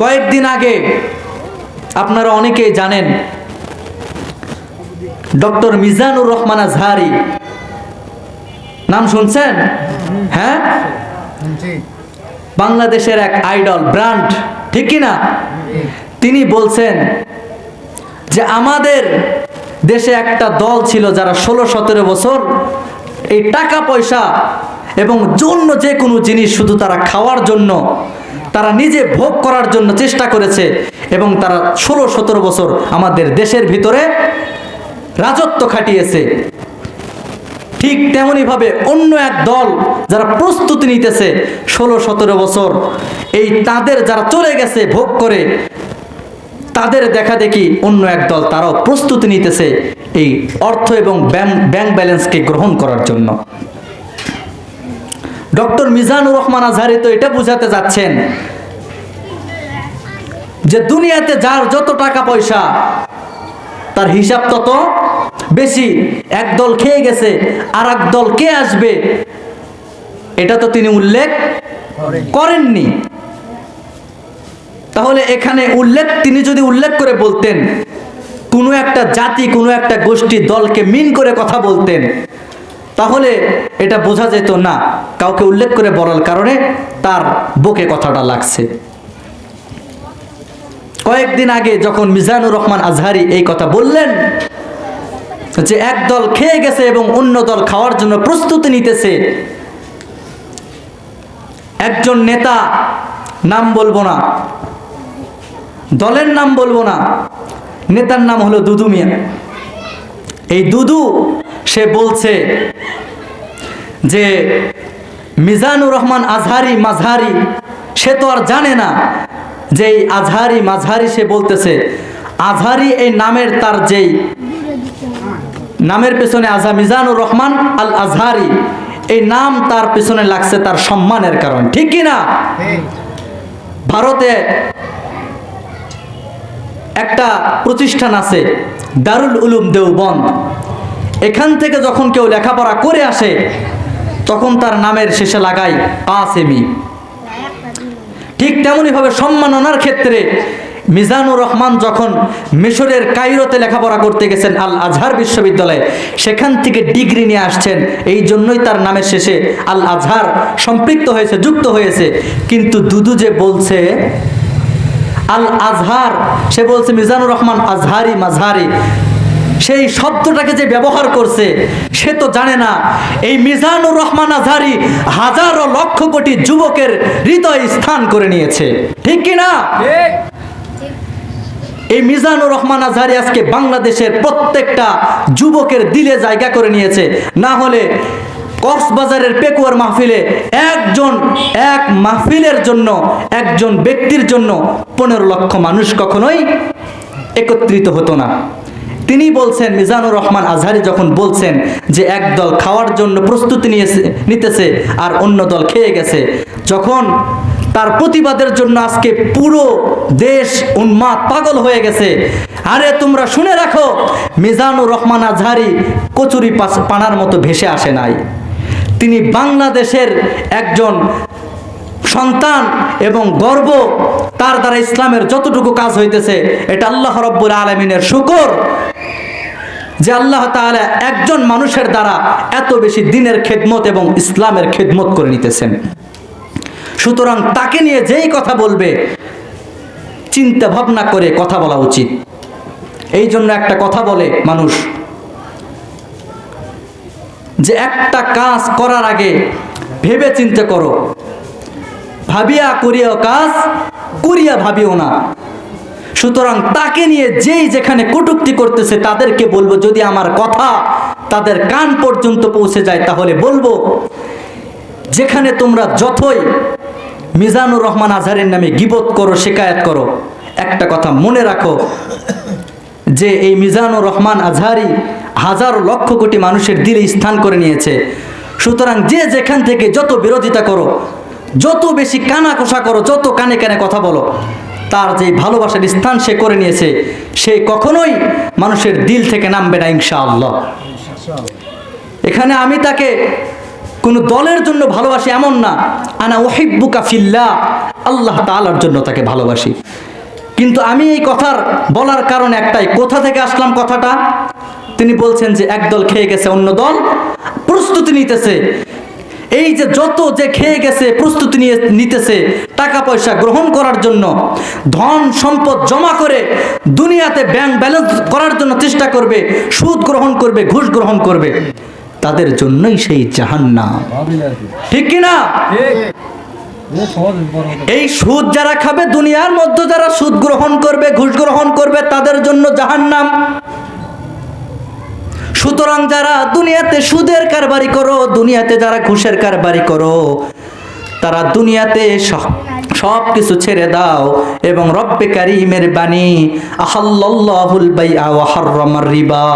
কয়েকদিন আগে আপনারা অনেকেই জানেন ডক্টর মিজানুর রহমান আজহারি। নাম শুনছেন? হ্যাঁ? বাংলাদেশের এক আইডল ব্র্যান্ড ঠিক কি না? তিনি বলছেন যে আমাদের দেশে একটা দল ছিল যারা ষোলো সতেরো বছর এই টাকা পয়সা এবং জন্য যে কোনো জিনিস শুধু তারা খাওয়ার জন্য তারা নিজে ভোগ করার জন্য চেষ্টা করেছে এবং তারা ষোলো, সতেরো বছর আমাদের দেশের ভিতরে রাজত্ব খাটিয়েছে। ঠিক তেমনইভাবে অন্য এক দল যারা প্রস্তুতি নিতেছে ষোলো, সতেরো বছর, এই তাদের যারা চলে গেছে ভোগ করে, তাদের দেখা দেখি অন্য এক দল তারাও প্রস্তুতি নিতেছে এই অর্থ এবং ব্যাংক ব্যাংক ব্যালেন্সকে গ্রহণ করার জন্য। ডক্টর মিজানুর রহমান আজহারি তো এটা বুঝাতে যাচ্ছেন যে দুনিয়াতে যার যত টাকা পয়সা, তার হিসাব তত বেশি। এক দল খেয়ে গেছে আর এক দল কে আসবে? এটা তো তিনি উল্লেখ করেননি। তাহলে এখানে উল্লেখ, তিনি যদি উল্লেখ করে বলতেন, কোনো একটা জাতি, কোনো একটা গোষ্ঠী দলকে মিন করে কথা বলতেন। তাহলে এটা বোঝা যেত না, কাউকে উল্লেখ করে বলার কারণে তার বুকে কথাটা লাগছে। কয়েকদিন আগে যখন মিজানুর রহমান আজহারি এই কথা বললেন, যে এক দল খেয়ে গেছে এবং অন্য দল খাওয়ার জন্য প্রস্তুতি নিতেছে, একজন নেতা নাম বলব না, দলের নাম বলব না, নেতার নাম হলো দুদু মিয়া। এই দুদু সে বলছে যে, মিজানুর রহমান আজহারি মাঝহারি, সে তো আর জানে না যে এই আজহারি মাঝহারি সে বলতেছে। আজহারি এই নামের তার যেই, নামের পেছনে আজহা মিজানুর রহমান আল আজহারি, এই নাম তার পেছনে লাগছে তার সম্মানের কারণ। ঠিক কি না? ভারতে একটা প্রতিষ্ঠান আছে, দারুল উলুম দেওবন্দ। এখান থেকে যখন কেউ লেখাপড়া করে আসে, তখন তার নামের শেষে লাগাই আসেমি ঠিক তেমনইভাবে সম্মাননার ক্ষেত্রে মিজানুর রহমান যখন মিশরের কাইরোতে লেখাপড়া করতে গেছেন আল আজহার বিশ্ববিদ্যালয়ে, সেখান থেকে ডিগ্রি নিয়ে আসছেন। এই জন্যই তার নামের শেষে আল আজহার সম্পৃক্ত হয়েছে, যুক্ত হয়েছে। কিন্তু দুদু যে বলছে আল আজহার সে বলছে মিজানুর রহমান আজহারি মাঝহারি। সেই শব্দটাকে যে ব্যবহার করছে সে তো জানে না। এই মিজানুর রহমান আজহারি হাজারো লক্ষ কোটি যুবকের হৃদয় স্থান করে নিয়েছে। ঠিক কি না? এই মিজানুর রহমান আজহারি আজকে বাংলাদেশের প্রত্যেকটা যুবকের দিলে জায়গা করে নিয়েছে। না হলে কক্সবাজারের পেকুয়ার মাহফিলে একজন এক মাহফিলের জন্য একজন ব্যক্তির জন্য পনেরো লক্ষ মানুষ কখনোই একত্রিত হতো না। তিনি বলছেন, মিজানুর রহমান আজহারি যখন বলছেন যে এক দল খাওয়ার জন্য প্রস্তুতি নিয়েছে, নিতেছে আর অন্য দল খেয়ে গেছে, যখন তার প্রতিবাদের জন্য আজকে পুরো দেশ উন্মাদ, পাগল হয়ে গেছে। আরে তোমরা শুনে রাখো, মিজানুর রহমান আজহারি কচুরি পানার মতো ভেসে আসে নাই। তিনি বাংলাদেশের একজন সন্তান এবং গর্ব, তার দ্বারা ইসলামের যতটুকু কাজ হইতেছে, এটা আল্লাহ রব্বুল আলমিনের শুকর যে আল্লাহ তাআলা একজন মানুষের দ্বারা এত বেশি দিনের খেদমত এবং ইসলামের খেদমত করে নিতেছেন। সুতরাং তাকে নিয়ে যেই কথা বলবে, চিন্তা ভাবনা করে কথা বলা উচিত। এই জন্য একটা কথা বলে মানুষ যে একটা কাজ করার আগে ভেবে চিন্তে করো। ভাবিয়া করিও কাজ, করিয়া ভাবিও না। সুতরাং তাকে নিয়ে যেই যেখানে কটুক্তি করতেছে, তাদেরকে বলব, যদি আমার কথা তাদের কান পর্যন্ত পৌঁছে যায়, তাহলে বলব, যেখানে তোমরা যতই মিজানুর রহমান আজহারের নামে গিবত করো, শিকায়াত করো, একটা কথা মনে রাখো, যে এই মিজানুর রহমান আজহারি হাজার লক্ষ কোটি মানুষের দিলে স্থান করে নিয়েছে। সুতরাং যে যেখান থেকে যত বিরোধিতা করো যত বেশি কানা কষা করো, যত কানে কানে কথা বলো, তার যে ভালোবাসার স্থান সে করে নিয়েছে, সে কখনোই মানুষের দিল থেকে নামবে না, ইনশাআল্লাহ। এখানে আমি তাকে কোনো দলের জন্য ভালোবাসি এমন না, আনা ওহিব্বুকা ফিল্লাহ, আল্লাহ তালার জন্য তাকে ভালোবাসি। কিন্তু আমি এই কথার বলার কারণ একটাই, কোথা থেকে আসলাম কথাটা? তিনি বলছেন যে একদল খেয়ে গেছে, অন্য দল প্রস্তুতি নিতেছে। এই যে যত যে খেয়ে গেছে, প্রস্তুতি নিয়ে নিতেছে টাকা পয়সা গ্রহণ করার জন্য, ধন সম্পদ জমা করে দুনিয়াতে ব্যাংক ব্যালেন্স করার জন্য চেষ্টা করবে, সুদ গ্রহণ করবে, ঘুষ গ্রহণ করবে, তাদের জন্যই সেই জাহান্নাম। ঠিক কিনা এই সুদ যারা খাবে, দুনিয়ার মধ্যে যারা সুদ গ্রহণ করবে, ঘুষ গ্রহণ করবে, তাদের জন্য জাহান্নাম। সুতরাং যারা দুনিয়াতে সুদের কারবারি করো, দুনিয়াতে যারা ঘুষের কারবারি করো, তারা দুনিয়াতে সব কিছু ছেড়ে দাও এবং রব্বে কারিমের বাণী আহল্লাহুল বাই আহর রিবা।